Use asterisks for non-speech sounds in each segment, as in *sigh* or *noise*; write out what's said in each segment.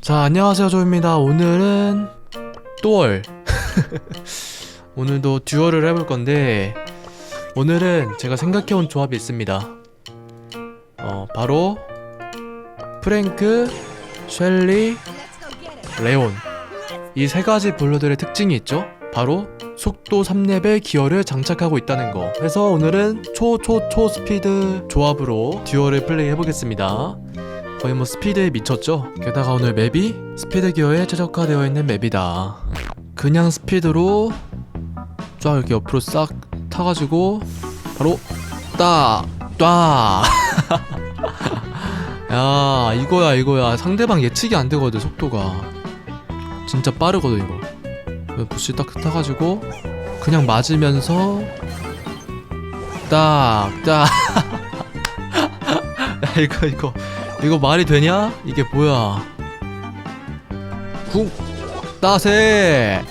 자 안녕하세요 조입니다. 오늘은 또월 *laughs* 오늘도 듀얼을 해볼 건데 오늘은 제가 생각해온 조합이 있습니다. 어 바로 프랭크, 셸리, 레온. 이 세 가지 블루들의 특징이 있죠? 바로 속도 3렙의 기어를 장착하고 있다는 거 그래서 오늘은 초초초 스피드 조합으로 듀얼을 플레이해 보겠습니다 거의 뭐 스피드에 미쳤죠? 게다가 오늘 맵이 스피드 기어에 최적화되어 있는 맵이다. 그냥 스피드로 쫙 이렇게 옆으로 싹 타가지고 바로 딱! 딱! *laughs* 야 이거야 이거야 상대방 예측이 안 되거든 속도가 진짜 빠르거든 이거 부시 딱 타가지고 그냥 맞으면서 딱! 딱! *laughs* 야 이거 이거 이거 말이 되냐? 이게 뭐야? 궁 따세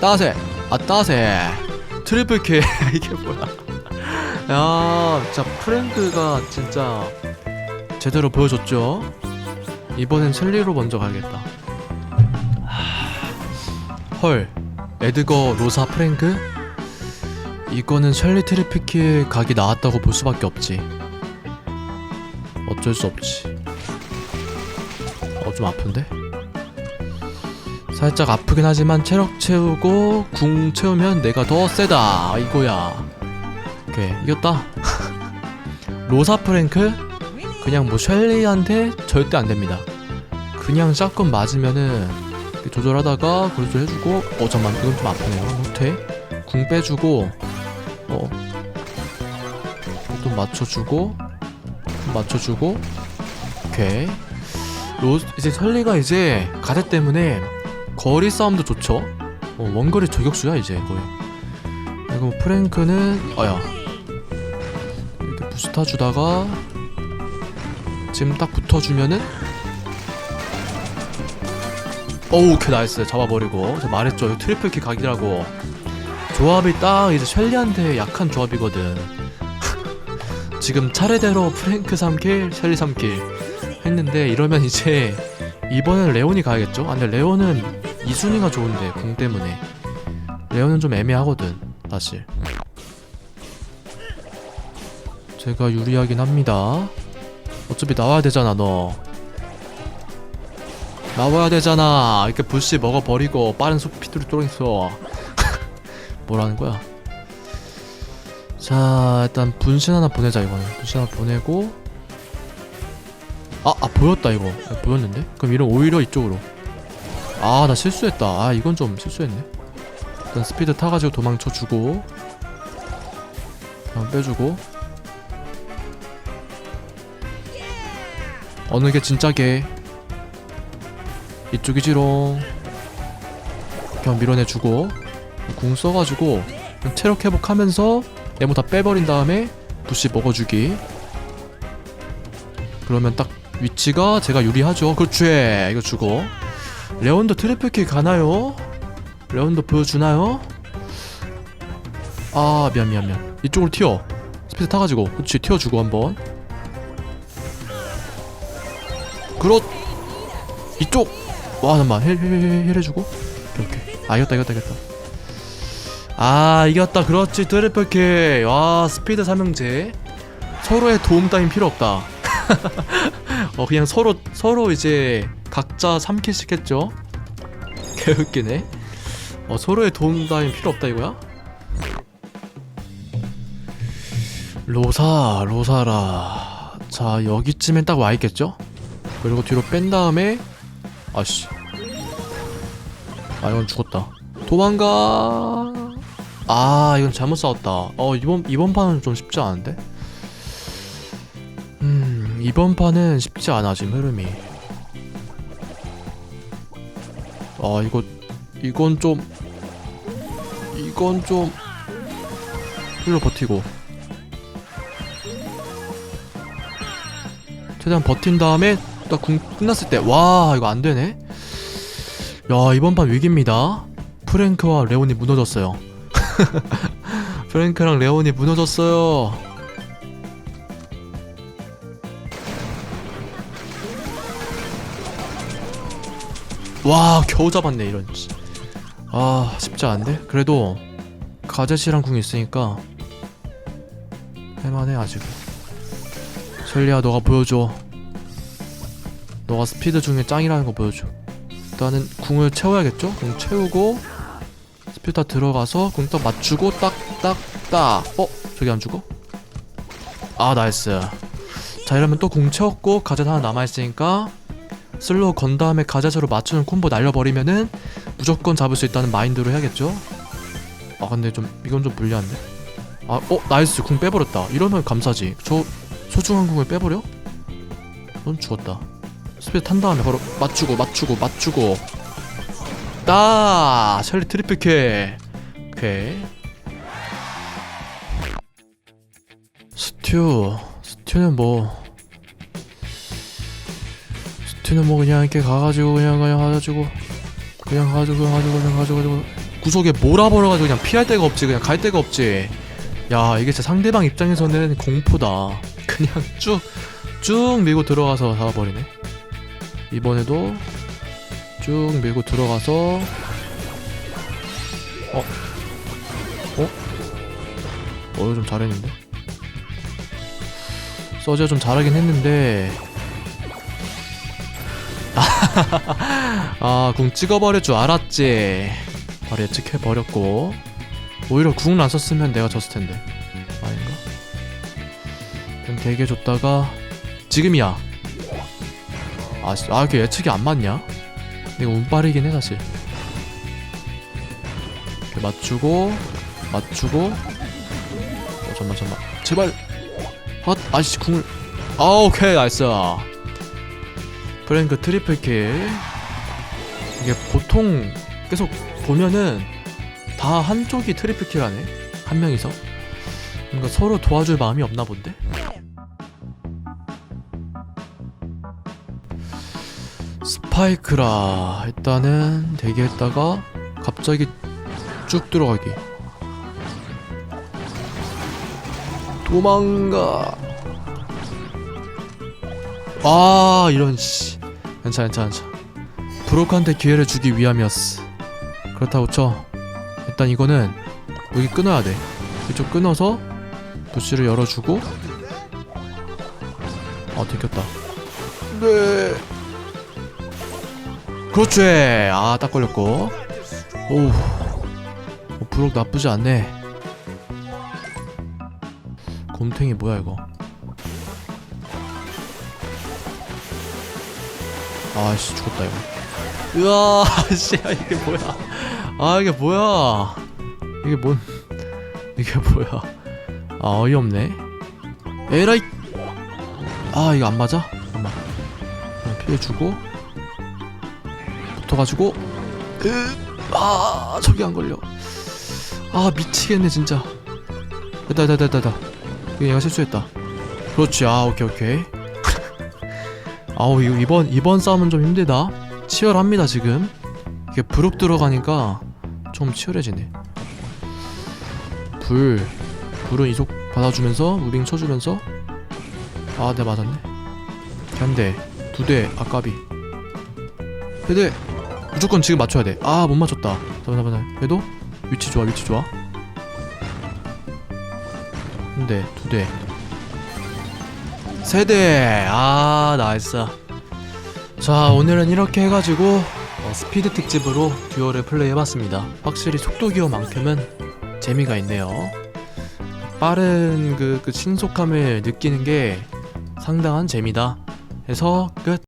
따세 아 따세 트리플 K *laughs* 이게 뭐야? 야, 진짜 프랭크가 진짜 제대로 보여줬죠. 이번엔 첼리로 먼저 가야겠다. 하, 헐, 에드거 로사 프랭크? 이거는 첼리 트리플키의 각이 나왔다고 볼 수밖에 없지. 어쩔 수 없지. 어, 좀 아픈데? 살짝 아프긴 하지만 체력 채우고 궁 채우면 내가 더 세다. 이거야. 오케이, 이겼다. *laughs* 로사 프랭크? 그냥 뭐 셸리한테 절대 안 됩니다. 그냥 샷건 맞으면은 조절하다가 좀 해주고, 어, 잠만, 이건 좀 아프네요. 못해. 궁 빼주고, 어, 또 맞춰주고, 맞춰주고, 오케이. 로 이제 설리가 이제 가드 때문에 거리 싸움도 좋죠. 어, 원거리 저격수야 이제 거의. 그리고 프랭크는 어야 이렇게 부스타 주다가 지금 딱 붙어주면은 오우 오케이 나이스. 잡아버리고. 제가 말했죠. 이거 트리플 킥 각이라고. 조합이 딱 이제 셸리한테 약한 조합이거든. *laughs* 지금 차례대로 프랭크 3킬 셸리 3킬 했는데 이러면 이제 이번엔 레온이 가야겠죠? 아 근데 레온은 2순위가 좋은데 궁 때문에. 레온은 좀 애매하거든 사실. 제가 유리하긴 합니다. 어차피 나와야 되잖아 너 나와야 되잖아. 이렇게 불씨 먹어버리고 빠른 스피드로 뚫어있어 *laughs* 뭐라는 거야? 자 일단 분신 하나 보내자 이거는 분신 하나 보내고. 아, 아 보였다 이거. 아, 보였는데? 그럼 이런 오히려 이쪽으로. 아 나 실수했다. 아 이건 좀 실수했네. 일단 스피드 타가지고 도망쳐주고. 그냥 빼주고. 어느 게 진짜게 이쪽이지롱 그냥 밀어내주고 궁 써가지고 체력 회복하면서 네모 다 빼버린 다음에 부시 먹어주기 그러면 딱 위치가 제가 유리하죠. 그렇지. 이거 주고. 레온도 트리플킬 가나요? 레온도 보여주나요? 아 미안 미안 미안. 이쪽으로 튀어. 스피드 타가지고. 그렇지 튀어주고 한번. 그렇. 이쪽. 와 잠만 힐 힐힐 해주고. 오케이 오케이. 아 이겼다 이겼다 이겼다. 아 이겼다 그렇지 트리플킬. 와 스피드 삼형제. 서로의 도움 따윈 필요 없다. *laughs* 어 그냥 서로 서로 이제 각자 3킬씩 했죠. *laughs* 개웃기네. 어 서로의 도움 따윈 필요 없다 이거야? 로사 로사라. 자 여기쯤엔 딱 와 있겠죠? 그리고 뒤로 뺀 다음에 아씨. 아 이건 죽었다. 도망가. 아 이건 잘못 싸웠다. 어 이번 이번 판은 좀 쉽지 않은데? 음, 이번 판은 쉽지 않아, 지금 흐름이. 아, 이거, 이건 좀, 이건 좀, 힐로 버티고. 최대한 버틴 다음에, 나 궁, 끝났을 때 와 이거 안되네? 야 이번 판 위기입니다. 프랭크와 레온이 무너졌어요. *laughs* 프랭크랑 레온이 무너졌어요. 와 겨우 잡았네 이런. 아 쉽지 않은데? 그래도 가제시랑 궁이 있으니까 할만해 아직 셀리야 너가 보여줘. 너가 스피드 중에 짱이라는 거 보여줘 일단은 궁을 채워야겠죠? 궁 채우고 스피드 다 들어가서 궁 딱 맞추고 딱딱딱 어? 저기 안 죽어? 아 나이스 자 이러면 또 궁 채웠고 가젯 하나 남아있으니까 슬로우 건 다음에 가젯으로 맞추는 콤보 날려버리면은 무조건 잡을 수 있다는 마인드로 해야겠죠? 아 근데 좀 이건 좀 불리한데? 아 어? 나이스 궁 빼버렸다 이러면 감사지 저 소중한 궁을 빼버려? 넌 죽었다 스피드 탄 다음에 바로 맞추고 맞추고 맞추고. 따 셜리 트리플킬 오케이. 스튜 스튜는 뭐. 스튜는 뭐 그냥 이렇게 가가지고 그냥 그냥 가가지고 그냥 가가지고 그냥 가지고 그냥 가지고 가지고. 구석에 몰아버려가지고 그냥 피할 데가 없지 그냥 갈 데가 없지. 야 이게 진짜 상대방 입장에서는 공포다. 그냥 쭉쭉 밀고 들어가서 잡아버리네 이번에도 쭉 밀고 들어가서 어? 어? 어 이거 좀 잘했는데 서지가 좀 잘하긴 했는데 *laughs* 아, 궁 찍어버릴 줄 알았지. 바로 예측해버렸고. 오히려 궁을 안 썼으면 내가 졌을 텐데. 아닌가? 그럼 되게 줬다가, 지금이야. 아, 씨, 아, 이렇게 예측이 안 맞냐? 이거 운빨이긴 해, 사실. 이렇게 맞추고, 맞추고. 어, 잠만, 잠만. 제발. 아, 아씨, 궁을. 아, 오케이, 나이스. 프랭크 트리플 킬 이게 보통 계속 보면은 다 한쪽이 트리플 킬 하네 한 명이서 뭔가 서로 도와줄 마음이 없나 본데 스파이크라. 일단은 대기했다가 갑자기 쭉 들어가기. 도망가. 아 이런 씨. 괜찮아 괜찮아 괜찮아. 브로크한테 기회를 주기 위함이었어. 그렇다고 쳐. 일단 이거는 여기 끊어야 돼. 이쪽 끊어서 부시를 열어주고. 아 들켰다. 네 그렇지. 아 딱 걸렸고. 오우. 어, 브록 나쁘지 않네. 곰탱이 뭐야 이거? 아씨 죽었다 이거. 으아 *laughs* 씨 아, 이게 뭐야? 아 이게 뭐야? 이게 뭔 이게 뭐야? 아 어이없네. 에라이! 아 이거 안 맞아? 잠깐만. 피해주고 붙어가지고 으 아 저기 안 걸려 아 미치겠네 진짜 됐다 됐다 됐다 얘가 실수했다 그렇지 아 오케이 오케이 *laughs* 아우 이거 이번 이번 싸움은 좀 힘들다. 치열합니다 지금. 이게 브룩 들어가니까 좀 치열해지네. 불 불은 이속 받아주면서 무빙 쳐주면서 아, 네 맞았네. 한대 두대 아까비. 세대 무조건 지금 맞춰야 돼. 아 못 맞췄다. 잠깐만 잠깐만. 그래도 위치 좋아 위치 좋아. 한 대 두 대. 세 대 아 나이스 자 오늘은 이렇게 해가지고 어, 스피드 특집으로 듀얼을 플레이해봤습니다 확실히 속도 기어만큼은 재미가 있네요 빠른 그, 그 신속함을 느끼는 게 상당한 재미다 해서 끝